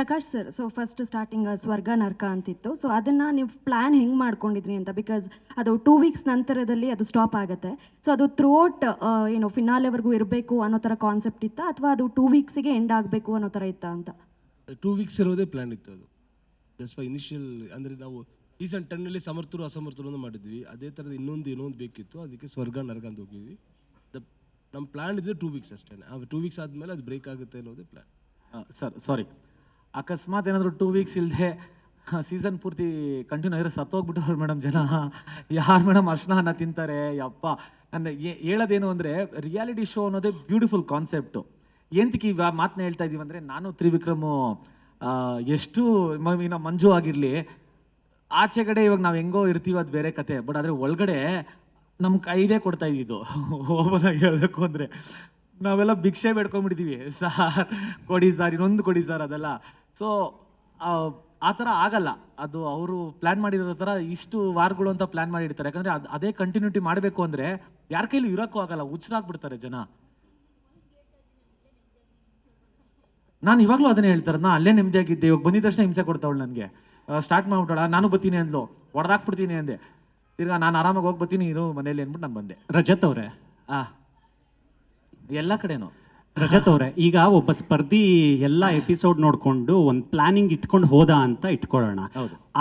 Prakash sir so first starting ಸ್ವರ್ಗ ನರ್ಕ ಅಂತಿತ್ತು. ಸೊ ಅದನ್ನ ನೀವು ಪ್ಲಾನ್ ಹೆಂಗ್ ಮಾಡ್ಕೊಂಡಿದ್ರಿ ಅಂತ ಬಿಕಾಸ್ ಅದು ಟೂ ವೀಕ್ಸ್ ನಂತರದಲ್ಲಿ ಅದು ಸ್ಟಾಪ್ ಆಗುತ್ತೆ. ಸೊ ಅದು ಥ್ರೂಔಟ್ ಏನು ಫಿನಾಲೆವರೆಗೂ ಇರಬೇಕು ಅನ್ನೋ ಥರ ಕಾನ್ಸೆಪ್ಟ್ ಇತ್ತಾ ಅಥವಾ ಅದು ಟೂ ವೀಕ್ಸಿಗೆ ಎಂಡ್ ಆಗಬೇಕು ಅನ್ನೋ ಥರ ಇತ್ತಾ ಅಂತ? ಟೂ ವೀಕ್ಸ್ ಇರೋದೇ ಪ್ಲ್ಯಾನ್ ಇತ್ತು ಅದು. ಜಸ್ಟ್ ಫಾರ್ ಇನಿಷಿಯಲ್ ಅಂದರೆ ನಾವು ಸೀಸನ್ ಟೆನ್ನಲ್ಲಿ ಸಮರ್ಥರು ಅಸಮರ್ಥರು ಅಂತ ಮಾಡಿದ್ವಿ. ಅದೇ ಥರದ ಇನ್ನೊಂದು ಇನ್ನೊಂದು ಬೇಕಿತ್ತು. ಅದಕ್ಕೆ ಸ್ವರ್ಗ ನರ್ಗ ಅಂತ ಹೋಗಿದ್ವಿ. ದ ನಮ್ಮ ಪ್ಲ್ಯಾನ್ ಇದ್ದರೆ ಟೂ ವೀಕ್ಸ್ ಅಷ್ಟೇ ಆ ಟೂ ವೀಕ್ಸ್ ಆದಮೇಲೆ ಅದು ಬ್ರೇಕ್ ಆಗುತ್ತೆ ಅನ್ನೋದೇ ಪ್ಲ್ಯಾನ್ ಸರ್ ಸಾರಿ ಅಕಸ್ಮಾತ್ ಏನಾದರೂ ಟೂ ವೀಕ್ಸ್ ಇಲ್ಲದೆ ಸೀಸನ್ ಪೂರ್ತಿ ಕಂಟಿನ್ಯೂ ಆಗಿರೋ ಸತ್ತೋಗ್ಬಿಟ್ಟವ್ರು ಮೇಡಮ್ ಜನ. ಯಾರು ಮೇಡಮ್ ಅರ್ಶನ ತಿಂತಾರೆ? ಯಪ್ಪ. ನನ್ನ ಹೇಳೋದೇನು ಅಂದರೆ ರಿಯಾಲಿಟಿ ಶೋ ಅನ್ನೋದೇ ಬ್ಯೂಟಿಫುಲ್ ಕಾನ್ಸೆಪ್ಟು ಎಂತಕ್ಕೆ ಈ ಮಾತನ್ನ ಹೇಳ್ತಾ ಇದೀವಿ ಅಂದರೆ, ನಾನು ತ್ರಿವಿಕ್ರಮು ಎಷ್ಟು ಇನ್ನು ಮಂಜು ಆಗಿರಲಿ ಆಚೆ ಕಡೆ ಇವಾಗ ನಾವು ಹೆಂಗೋ ಇರ್ತೀವಿ ಅದು ಬೇರೆ ಕತೆ. ಬಟ್ ಆದರೆ ಒಳಗಡೆ ನಮ್ಮ ಕೈದೇ ಕೊಡ್ತಾ ಇದ್ದಿದ್ದು. ಓಪನ್ ಆಗಿ ಹೇಳಬೇಕು ಅಂದರೆ. ನಾವೆಲ್ಲ ಭಿಕ್ಷೆ ಬೇಡ್ಕೊಂಡ್ಬಿಡ್ತೀವಿ ಸಾರ್, ಕೊಡಿ ಸರ್, ಇನ್ನೊಂದು ಕೊಡಿ ಸರ್ ಅದೆಲ್ಲ. ಸೊ ಆ ಥರ ಆಗಲ್ಲ. ಅದು ಅವರು ಪ್ಲ್ಯಾನ್ ಮಾಡಿರೋ ಥರ ಇಷ್ಟು ವಾರಗಳು ಅಂತ ಪ್ಲ್ಯಾನ್ ಮಾಡಿರ್ತಾರೆ. ಯಾಕಂದರೆ ಅದು, ಅದೇ ಕಂಟಿನ್ಯೂಟಿ ಮಾಡಬೇಕು ಅಂದರೆ ಯಾರ ಕೈಲಿ ಇರೋಕ್ಕೂ ಆಗಲ್ಲ. ಹುಚ್ಚರಾಗ್ಬಿಡ್ತಾರೆ ಜನ. ನಾನು ಇವಾಗಲೂ ಅದನ್ನೇ ಹೇಳ್ತಾರೆ. ನಾ ಅಲ್ಲೇ ನೆಮ್ಮದಿಯಾಗಿದ್ದೆ. ಇವಾಗ ಬಂದಿದ ತಕ್ಷಣ ಹಿಂಸೆ ಕೊಡ್ತಾವಳು ನನಗೆ. ಸ್ಟಾರ್ಟ್ ಮಾಡ್ಬಿಟ್ಟಳ? ನಾನು ಬರ್ತೀನಿ ಅಂದ್ಲು. ಹೊಡೆದಾಕ್ಬಿಡ್ತೀನಿ ಅಂದೆ. ತಿರ್ಗಾ ನಾನು ಆರಾಮಾಗಿ ಹೋಗಿ ಬರ್ತೀನಿ, ಇರು ಮನೇಲಿ ಅಂದ್ಬಿಟ್ಟು ನಾನು ಬಂದೆ. ರಜತ್ ಅವರೇ? ಆ. ಎಲ್ಲ ಕಡೆನೂ. ರಜತ್ ಅವರೇ ಈಗ ಒಬ್ಬ ಸ್ಪರ್ಧಿ ಎಲ್ಲ ಎಪಿಸೋಡ್ ನೋಡ್ಕೊಂಡು ಒಂದು ಪ್ಲಾನಿಂಗ್ ಇಟ್ಕೊಂಡು ಹೋದ ಅಂತ ಇಟ್ಕೊಳ್ಳೋಣ.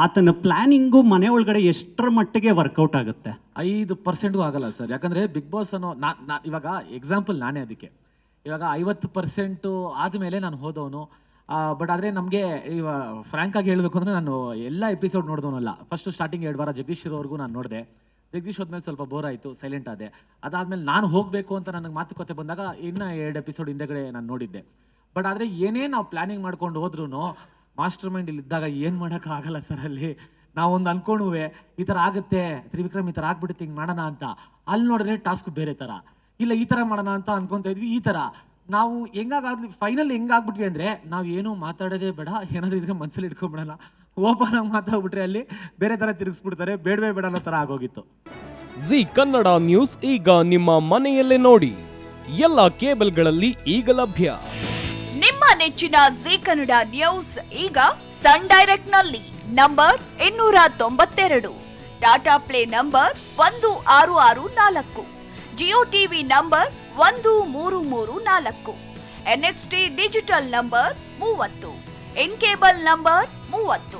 ಆತನ ಪ್ಲಾನಿಂಗು ಮನೆ ಒಳಗಡೆ ಎಷ್ಟರ ಮಟ್ಟಿಗೆ ವರ್ಕೌಟ್ ಆಗುತ್ತೆ? ಐದು ಪರ್ಸೆಂಟ್ಗೂ ಆಗಲ್ಲ ಸರ್. ಯಾಕಂದ್ರೆ ಬಿಗ್ ಬಾಸ್ ಅನ್ನೋ ನಾ ಇವಾಗ ಎಕ್ಸಾಂಪಲ್ ನಾನೇ ಅದಕ್ಕೆ. ಇವಾಗ ಐವತ್ತು ಪರ್ಸೆಂಟು ಆದಮೇಲೆ ನಾನು ಹೋದವನು. ಬಟ್ ಆದರೆ ನಮಗೆ ಇವ ಫ್ರ್ಯಾಂಕ್ ಆಗಿ ಹೇಳಬೇಕು ಅಂದರೆ ನಾನು ಎಲ್ಲ ಎಪಿಸೋಡ್ ನೋಡಿದವನಲ್ಲ. ಫಸ್ಟ್ ಸ್ಟಾರ್ಟಿಂಗ್ ಎರಡು ವಾರ ಜಗದೀಶ್ ಇರೋವರೆಗೂ ನಾನು ನೋಡಿದೆ. ಜಗದೀಶ್ ಹೋದ್ಮೇಲೆ ಸ್ವಲ್ಪ ಬೋರ್ ಆಯಿತು ಸೈಲೆಂಟ್ ಆದೆ. ಅದಾದಮೇಲೆ ನಾನು ಹೋಗಬೇಕು ಅಂತ ನನಗೆ ಮಾತುಕತೆ ಬಂದಾಗ ಇನ್ನೂ ಎರಡು ಎಪಿಸೋಡ್ ಹಿಂದೆಗಡೆ ನಾನು ನೋಡಿದ್ದೆ. ಬಟ್ ಆದರೆ ಏನೇ ನಾವು ಪ್ಲ್ಯಾನಿಂಗ್ ಮಾಡ್ಕೊಂಡು ಹೋದ್ರೂ ಮಾಸ್ಟರ್ ಮೈಂಡ್ ಇಲ್ಲಿ ಇದ್ದಾಗ ಏನು ಮಾಡೋಕ್ಕಾಗಲ್ಲ ಸರ್ ಅಲ್ಲಿ. ನಾವೊಂದು ಅನ್ಕೊಂಡುವೆ ಈ ಥರ ಆಗುತ್ತೆ, ತ್ರಿವಿಕ್ರಮ್ ಈ ಥರ ಆಗ್ಬಿಡುತ್ತೆ, ಹಿಂಗೆ ಮಾಡೋಣ ಅಂತ. ಅಲ್ಲಿ ನೋಡಿದ್ರೆ ಟಾಸ್ಕ್ ಬೇರೆ ಥರ ಇಲ್ಲ, ಈ ಥರ ಮಾಡೋಣ ಅಂತ ಅನ್ಕೊಂತ ಇದ್ವಿ, ಈ ಥರ ನಾವು ಹೆಂಗಾಗ್ಲಿ ಫೈನಲ್ ಹೆಂಗಾಗ್ಬಿಟ್ವಿ ಅಂದರೆ ನಾವು ಏನೂ ಮಾತಾಡೋದೇ ಬೇಡ, ಏನಾದರೂ ಇದ್ರೆ ಮನಸ್ಸಲ್ಲಿ ಇಟ್ಕೊಂಬಿಡೋಣ ಓಪನ್ ಆಗಿ ಮಾತಾಡ್ಬಿಟ್ರೆ ಅಲ್ಲಿ ಬೇರೆ ಥರ ತಿರುಗಿಸ್ಬಿಡ್ತಾರೆ ಬೇಡವೇ ಬೇಡ ಅನ್ನೋ ಥರ ಆಗೋಗಿತ್ತು. ಜಿ ಕನ್ನಡ ನ್ಯೂಸ್ ಈಗ ನಿಮ್ಮ ಮನೆಯಲ್ಲೇ ನೋಡಿ. ಎಲ್ಲ ಕೇಬಲ್ಗಳಲ್ಲಿ ಈಗ ಲಭ್ಯ. ನಿಮ್ಮ ನೆಚ್ಚಿನ ಜಿ ಕನ್ನಡ ನ್ಯೂಸ್ ಈಗ ಸನ್ ಡೈರೆಕ್ಟ್ನಲ್ಲಿ ನಂಬರ್ ಇನ್ನೂರ ತೊಂಬತ್ತೆರಡು. ಟಾಟಾ ಪ್ಲೇ ನಂಬರ್ ಒಂದು ಆರು ಆರು ನಾಲ್ಕು. ಜಿಯೋ ಟಿವಿ ನಂಬರ್ ಒಂದು ಮೂರು ಮೂರು ನಾಲ್ಕು. ಎನ್ಎಕ್ಸ್ಟಿ ಡಿಜಿಟಲ್ ನಂಬರ್ ಮೂವತ್ತು. ಇನ್ ಕೇಬಲ್ ನಂಬರ್ ಮೂವತ್ತು.